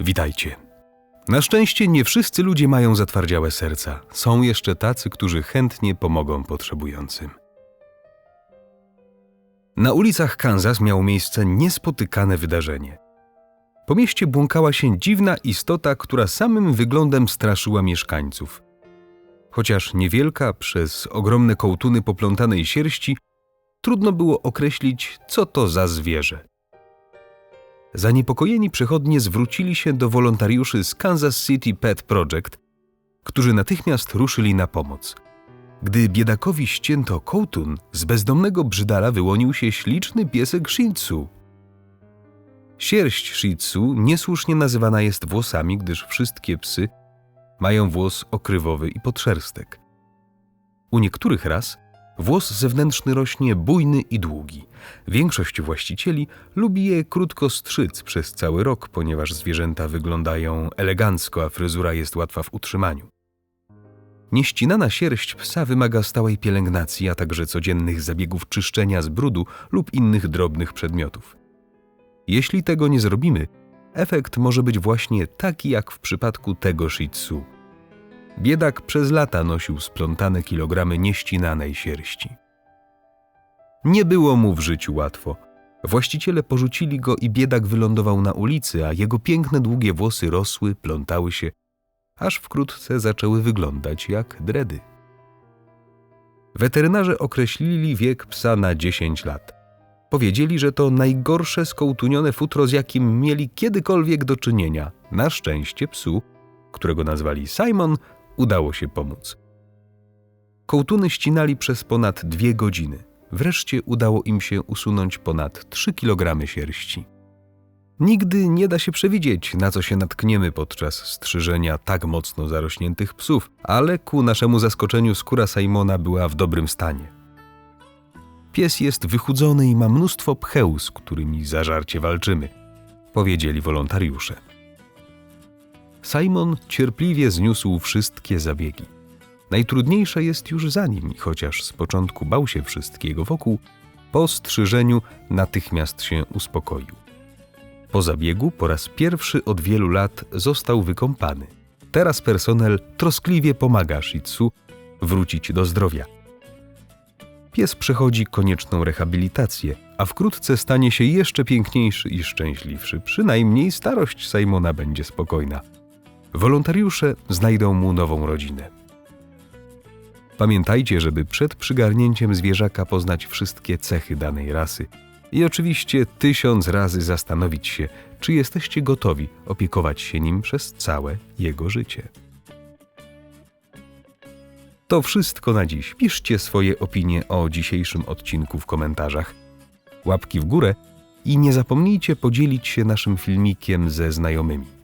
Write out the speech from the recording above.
Witajcie. Na szczęście nie wszyscy ludzie mają zatwardziałe serca. Są jeszcze tacy, którzy chętnie pomogą potrzebującym. Na ulicach Kansas miało miejsce niespotykane wydarzenie. Po mieście błąkała się dziwna istota, która samym wyglądem straszyła mieszkańców. Chociaż niewielka, przez ogromne kołtuny poplątanej sierści, trudno było określić, co to za zwierzę. Zaniepokojeni przechodnie zwrócili się do wolontariuszy z Kansas City Pet Project, którzy natychmiast ruszyli na pomoc. Gdy biedakowi ścięto kołtun, z bezdomnego brzydala wyłonił się śliczny piesek Shih Tzu. Sierść Shih Tzu niesłusznie nazywana jest włosami, gdyż wszystkie psy mają włos okrywowy i podszerstek. U niektórych ras włos zewnętrzny rośnie bujny i długi. Większość właścicieli lubi je krótko strzyc przez cały rok, ponieważ zwierzęta wyglądają elegancko, a fryzura jest łatwa w utrzymaniu. Nieścinana sierść psa wymaga stałej pielęgnacji, a także codziennych zabiegów czyszczenia z brudu lub innych drobnych przedmiotów. Jeśli tego nie zrobimy, efekt może być właśnie taki jak w przypadku tego Shih Tzu. Biedak przez lata nosił splątane kilogramy nieścinanej sierści. Nie było mu w życiu łatwo. Właściciele porzucili go i biedak wylądował na ulicy, a jego piękne długie włosy rosły, plątały się, aż wkrótce zaczęły wyglądać jak dredy. Weterynarze określili wiek psa na 10 lat. Powiedzieli, że to najgorsze skołtunione futro, z jakim mieli kiedykolwiek do czynienia. Na szczęście psu, którego nazwali Simon, udało się pomóc. Kołtuny ścinali przez ponad dwie godziny. Wreszcie udało im się usunąć ponad 3 kg sierści. Nigdy nie da się przewidzieć, na co się natkniemy podczas strzyżenia tak mocno zarośniętych psów, ale ku naszemu zaskoczeniu skóra Simona była w dobrym stanie. Pies jest wychudzony i ma mnóstwo pcheł, z którymi zażarcie walczymy, powiedzieli wolontariusze. Simon cierpliwie zniósł wszystkie zabiegi. Najtrudniejsze jest już za nim chociaż z początku bał się wszystkiego wokół, po strzyżeniu natychmiast się uspokoił. Po zabiegu po raz pierwszy od wielu lat został wykąpany. Teraz personel troskliwie pomaga Shih Tzu wrócić do zdrowia. Pies przechodzi konieczną rehabilitację, a wkrótce stanie się jeszcze piękniejszy i szczęśliwszy. Przynajmniej starość Simona będzie spokojna. Wolontariusze znajdą mu nową rodzinę. Pamiętajcie, żeby przed przygarnięciem zwierzaka poznać wszystkie cechy danej rasy i oczywiście tysiąc razy zastanowić się, czy jesteście gotowi opiekować się nim przez całe jego życie. To wszystko na dziś. Piszcie swoje opinie o dzisiejszym odcinku w komentarzach. Łapki w górę i nie zapomnijcie podzielić się naszym filmikiem ze znajomymi.